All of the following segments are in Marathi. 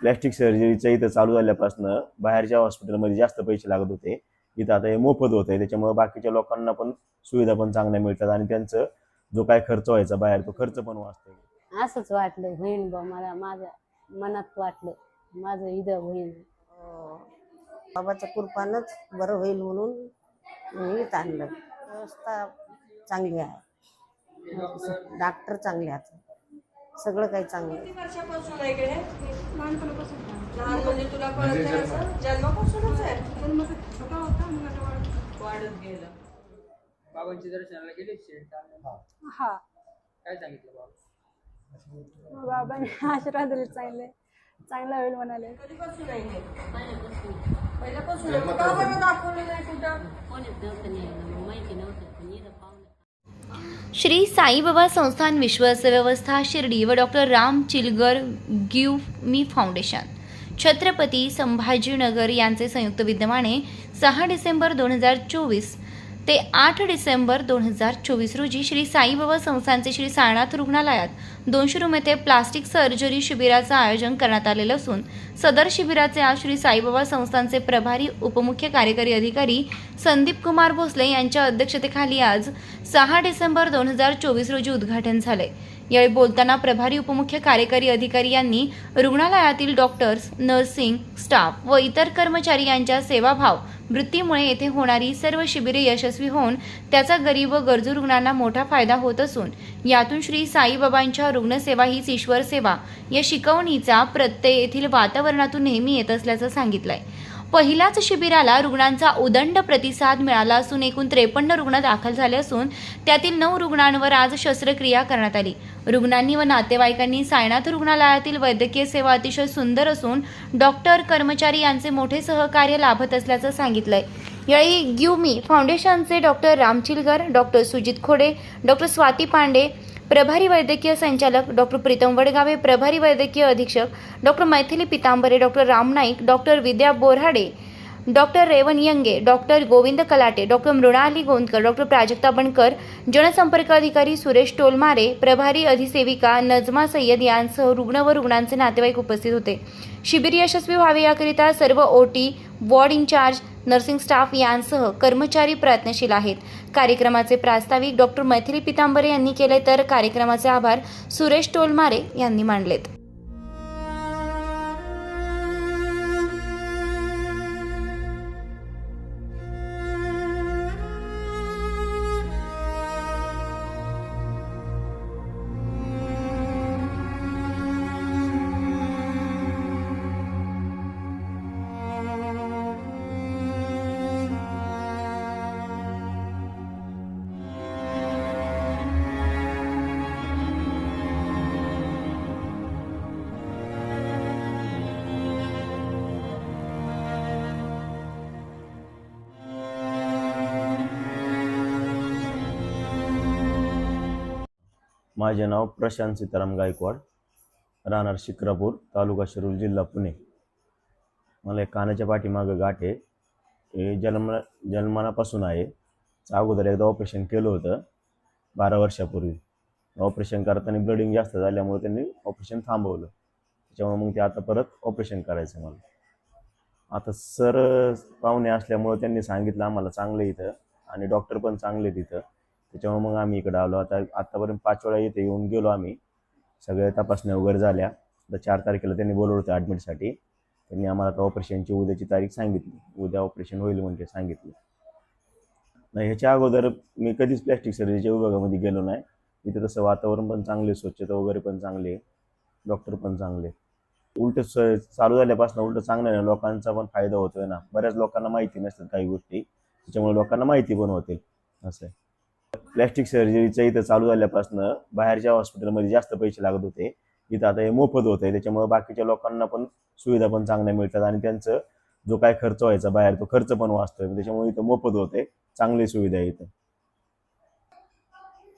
प्लॅस्टिक सर्जरीचं इथं चालू झाल्यापासून बाहेरच्या हॉस्पिटलमध्ये जास्त पैसे लागत होते. इथं आता हे मोफत होत आहे त्याच्यामुळे बाकीच्या लोकांना पण सुविधा पण चांगल्या मिळतात आणि त्यांचं जो काय खर्च व्हायचा बाहेर तो खर्च पण वाचतो असंच वाटलं होईन बा मला माझ्या मनात वाटलं. माझं इथं होईन. अं, बाबाच्या कृपानंच बरं होईल म्हणून मी इथं आणलं. व्यवस्था चांगली आहे. डॉक्टर चांगले आहेत. सगळं काही चांगलं आहे. वर्षापासून आहे का हे? लहान म्हणजे तुला कळत नाही असं? जन्मापासूनच आहे? वाढत गेलं. बाबांची दर्शनाला गेले हा. काय सांगितलं बाबा? बाबांनी आशीर्वाद दिले चांगले चांगलं होईल म्हणाले. कधीपासून आहे हे? पहिल्यापासून. आहे. का बरं दाखवलं नाही कुठं? नव्हतं नेलं माहिती नव्हतं पण इथं पाहुणे श्री साईबाबा संस्थान विश्वास व्यवस्था शिर्डी व doctor Ram Chilgar give me foundation. Chhatrapati Sambhajinagar यांचे संयुक्त विद्यमाने सहा डिसेंबर दोन हजार चोवीस ते आठ डिसेंबर दोन हजार चोवीस रोजी श्री साईबाबा संस्थानचे श्री साईनाथ रुग्णालयात दोनशे रूम येथे प्लास्टिक सर्जरी शिबिराचं आयोजन करण्यात आलेलं असून सदर शिबिराचे आज श्री साईबाबा संस्थानचे प्रभारी उपमुख्य कार्यकारी अधिकारी संदीप कुमार भोसले यांच्या अध्यक्षतेखाली आज सहा डिसेंबर दोन हजार चोवीस रोजी उद्घाटन झाले. यावेळी बोलताना प्रभारी उपमुख्य कार्यकारी अधिकारी यांनी रुग्णालयातील डॉक्टर्स नर्सिंग स्टाफ व इतर कर्मचारी यांच्या सेवाभाव वृत्तीमुळे येथे होणारी सर्व शिबिरे यशस्वी होऊन त्याचा गरीब व गरजू रुग्णांना मोठा फायदा होत असून यातून श्री साईबाबांच्या रुग्णसेवा हीच ईश्वर सेवा या शिकवणीचा प्रत्यय येथील वातावरणातून नेहमी येत असल्याचं सांगितलंय. पहिल्याच शिबिराला रुग्णांचा उदंड प्रतिसाद मिळाला असून एकूण त्रेपन्न रुग्ण दाखल झाले असून त्यातील नऊ रुग्णांवर आज शस्त्रक्रिया करण्यात आली. रुग्णांनी व नातेवाईकांनी सायनाथ रुग्णालयातील वैद्यकीय सेवा अतिशय सुंदर असून डॉक्टर कर्मचारी यांचे मोठे सहकार्य लाभत असल्याचं सांगितलंय. यावेळी ग्युमी मी फाउंडेशनचे doctor Ramchilgar doctor Sujit Khode doctor Swati Pande प्रभारी वैद्यकीय संचालक डॉक्टर प्रीतम वडगावे प्रभारी वैद्यकीय अधीक्षक doctor Maithili Pitambare doctor Ram Naik doctor Vidya Borade doctor Revan Yange doctor Govind Kalate doctor Mrunali Gondkar doctor Prajakta Bankar जनसंपर्क अधिकारी सुरेश टोलमारे प्रभारी अधिसेविका नजमा सय्यद यांसह रुग्ण व रुग्णांचे नातेवाईक उपस्थित होते. शिबिर यशस्वी व्हावे याकरिता सर्व ओटी वॉर्ड इन्चार्ज नर्सिंग स्टाफ यांसह कर्मचारी प्रयत्नशील आहेत. कार्यक्रमाचे प्रास्ताविक डॉक्टर मैथिली पितांबरे यांनी केले तर कार्यक्रमाचे आभार सुरेश टोलमारे यांनी मानलेत. माझे नाव प्रशांत सीताराम गायकवाड राहणार शिक्रापूर तालुका शिरूर जिल्हा पुणे. मला एक कानाच्या पाठीमागं गाठ आहे. हे जन्म जन्मानापासून आहे. अगोदर एकदा ऑपरेशन केलं होतं बारा वर्षापूर्वी. ऑपरेशन करताना ब्लडिंग जास्त झाल्यामुळे त्यांनी ऑपरेशन थांबवलं. त्याच्यामुळे मग ते आता परत ऑपरेशन करायचं मला. आता सर पाहुणे असल्यामुळं त्यांनी सांगितलं आम्हाला चांगलं इथं आणि डॉक्टर पण चांगले आहेत त्याच्यामुळे मग आम्ही इकडे आलो. आता आत्तापर्यंत पाच वेळा इथे येऊन गेलो आम्ही. सगळ्या तपासण्या वगैरे झाल्या. आता चार तारखेला त्यांनी बोलवलं होतं ॲडमिटसाठी त्यांनी आम्हाला आता ऑपरेशनची उद्याची तारीख सांगितली. उद्या ऑपरेशन होईल म्हणजे सांगितलं. नाही ह्याच्या अगोदर मी कधीच प्लॅस्टिक सर्जरीच्या विभागामध्ये गेलो नाही. इथे तसं वातावरण पण चांगले स्वच्छता वगैरे पण चांगले. डॉक्टर पण चांगले. उलट चालू झाल्यापासून उलट चांगलं नाही. लोकांचा पण फायदा होतोय ना. बऱ्याच लोकांना माहिती नसतात काही गोष्टी. त्याच्यामुळे लोकांना माहिती पण होतील असं आहे. प्लॅस्टिक सर्जरीचं इथं चालू झाल्यापासून बाहेरच्या हॉस्पिटलमध्ये जास्त पैसे लागत होते. इथं आता हे मोफत होत आहे. त्याच्यामुळे बाकीच्या लोकांना पण सुविधा पण चांगल्या मिळतात आणि त्यांचं जो काय खर्च व्हायचा बाहेर तो खर्च पण वाचतोय. त्याच्यामुळे इथं मोफत होत आहे. चांगली सुविधा आहे इथं.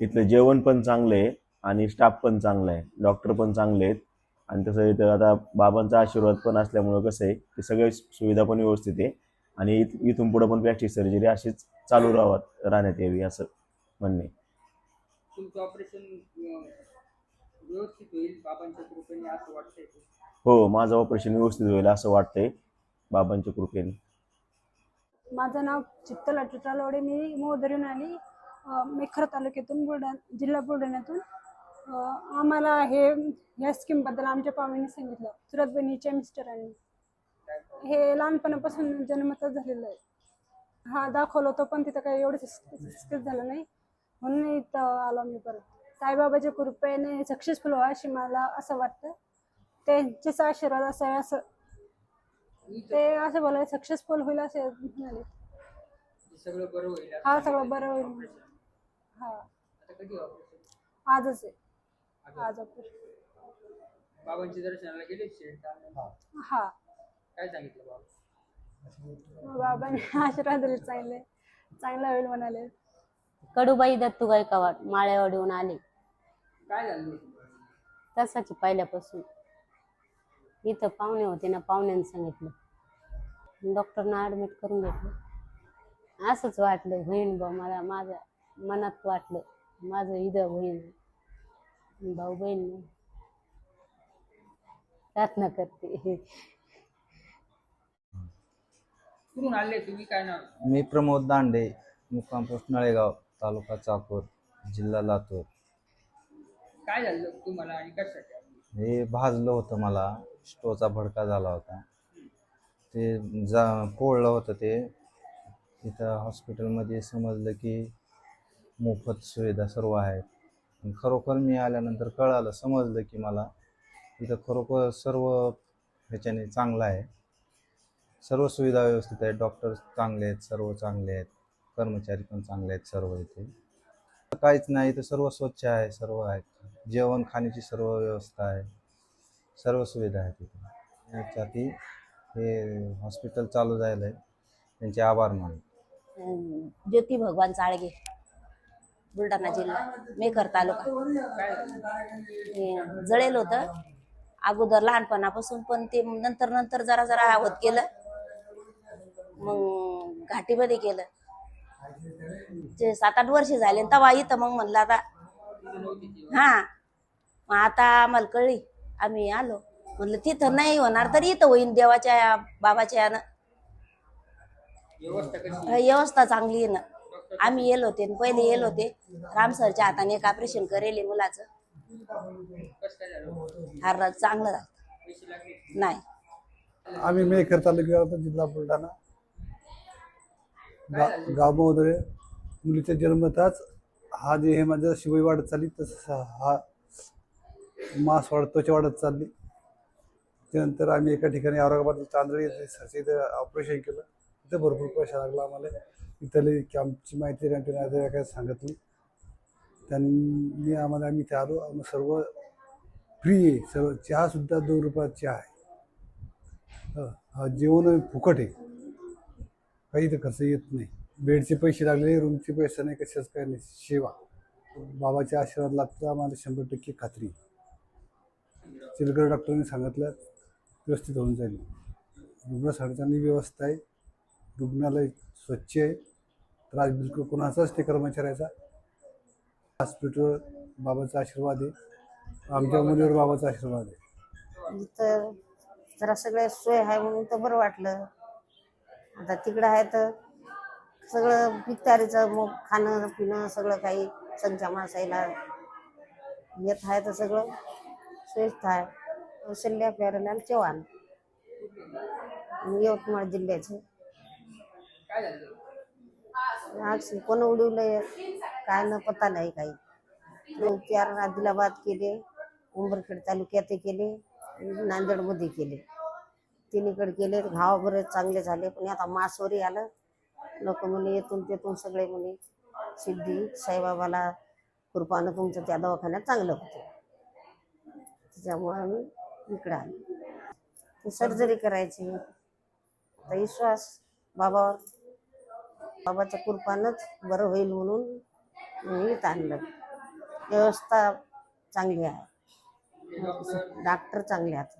इथलं जेवण पण चांगलं आहे आणि स्टाफ पण चांगला आहे. डॉक्टर पण चांगले आहेत. आणि तसं इथं आता बाबांचा आशीर्वाद पण असल्यामुळं कसं आहे की सगळे सुविधा पण व्यवस्थित आहे. आणि इथून पुढं पण प्लॅस्टिक सर्जरी अशीच चालू राहत राहण्यात यावी असं. म्हणणे. तुमचं ऑपरेशन व्यवस्थित होईल बाबांच्या कृपेने असं वाटतंय हो माझं ऑपरेशन व्यवस्थित होईल असं वाटतंय बाबांच्या कृपेने. माझं नाव चित्तल अटुटालवडे मी मोदरीहून आली अं, मेखर तालुक्यातून बुलढाणा जिल्हा बुलढाण्यातून. आम्हाला हे या स्कीमबद्दल आमच्या पाहुण्यांनी सांगितलं. सुरत बहिणीच्या मिस्टरांनी. हे लहानपणापासून जन्मतच झालेलं आहे. हा दाखवलं होतं पण तिथं काही एवढं सक्सेस झालं नाही. म्हणून इथं आलो मी परत. साईबाबाच्या कृपेने सक्सेसफुल व्हा अशी मला असं वाटतं. त्यांचेच आशीर्वाद असावे असं. ते असं बोलाय सक्सेसफुल होईल असे म्हणाले. हे सगळं बरं होईल. हा सगळं बरं होईल. हा. आता कधी ऑपरेशन आजच. आहे आज. बाबांची दर्शनाला गेले हा. काय सांगितलं बाबा? बाबांनी आशीर्वाद दिले चांगले. चांगलं होईल म्हणाले. कडूबाई दत्तू गायकवाड माळेवाडीहून आले. काय झालं तसाची पहिल्यापासून. इथं पाहुणे होते ना पाहुण्यांनी सांगितलं. डॉक्टरना ॲडमिट करून घेतलं. असंच वाटलं होईन बा मला माझ्या मनात वाटलं माझं इथं होईन. भाऊ बहीण प्रार्थना करते. कुठून आले तुम्ही? काय नाव? मी प्रमोद दांडे मुक्काम पोस्ट नळेगाव. तालुका चाकूर जिल्हा लातूर. काय झालं तुम्हाला आणि कशासाठी? हे भाजलं होतं मला. स्टोचा भडका झाला होता. ते जा पोळलं होतं ते. तिथं हॉस्पिटलमध्ये समजलं की मोफत सुविधा सर्व आहेत. खरोखर मी आल्यानंतर कळालं समजलं की मला तिथं खरोखर सर्व ह्याच्याने चांगलं आहे. सर्व सुविधा व्यवस्थित आहेत. डॉक्टर चांगले आहेत सर्व चांगले आहेत. कर्मचारी पण चांगले आहेत सर्व इथे. काहीच नाही इथे सर्व स्वच्छ आहे सर्व आहे जेवण खाण्याची सर्व व्यवस्था आहे. सर्व सुविधा आहेत तिथे याच्यासाठी हे हॉस्पिटल चालू झालं आहे. त्यांचे आभार मानतो. ज्योती भगवान चाळगे बुलढाणा जिल्हा मेकर तालुका. जळेल होतं. अगोदर लहानपणापासून पण ते नंतर नंतर जरा जरा होत गेलं. मग घाटीमध्ये गेलं ते सात आठ वर्ष झाले तेव्हा इथं मग म्हणलं आता हा मग आता आम्हाला कळली आम्ही आलो. म्हणलं तिथं नाही होणार तर इथं होईन देवाच्या बाबाच्या यानं. व्यवस्था चांगली आहे ना. आम्ही येलो होते न पहिले येलो होते. राम सरच्या हाताने एक ऑपरेशन करेल मुलाचं. हार चांगलं झालं नाही. आम्ही मेकर तालुक्यात जिल्हा बुलढाणा. गा गाव मोदरे मुलीच्या जन्मताच हा जे हे माझं शिवई वाढत चालली तसं हा मास वाढत त्वचा वाढत चालली. त्यानंतर आम्ही एका ठिकाणी औरंगाबाद तांदळी इथं ऑपरेशन केलं. तिथं भरपूर पैसा लागला आम्हाला. इथले की आमची माहिती त्यांनी काय सांगितली. त्यांनी आम्हाला आम्ही इथे आलो. आम्ही सर्व फ्री आहे. सर्व चहासुद्धा दोन रुपयात चहा आहे. जेवण फुकट आहे. काही तर खर्च येत नाही. बेडचे पैसे लागले रूमचे पैसे नाही कशाच काय नाही. सेवा. बाबाचे आशीर्वाद लागतो आम्हाला शंभर टक्के खात्री. चिलकर डॉक्टरांनी सांगितलं व्यवस्थित होऊन जाईल. रुग्ण सांगताना व्यवस्था आहे. रुग्णालय स्वच्छ आहे. त्रास बिलकुल कोणाचाच ते कर्मचाऱ्याचा. हॉस्पिटल बाबाचा आशीर्वाद आहे. आमच्या मुलीवर बाबाचा आशीर्वाद आहे. तर जरा सगळ्या सोय आहे म्हणून तर बरं वाटलं. आता तिकडं आहे तर सगळं भिकारीचं मग खाणं पिणं सगळं काही संच्या माणसाला येत आहे तर सगळं सोयीचं आहे. कौशल्या प्यारलाल चव्हाण. यवतमाळ जिल्ह्याचे. कोण उडवलंय? काय न पता नाही काही. दोन चार आदिलाबाद केले उंबरखेड तालुक्यात केले नांदेडमध्ये केले. तिन्हीकडे गेले घाव बरेच चांगले झाले पण आता मासवरी आलं. लोक म्हणे येथून तेथून सगळे म्हणे सिद्धी साईबाबाला कृपानं तुमचं त्या दवाखान्यात चांगलं होतं. त्याच्यामुळं आम्ही इकडं आलो. सर्जरी करायची. आता विश्वास बाबावर. बाबाच्या कृपानंच बरं होईल म्हणून मी आणलं. व्यवस्था चांगली आहे. डॉक्टर चांगले आहेत.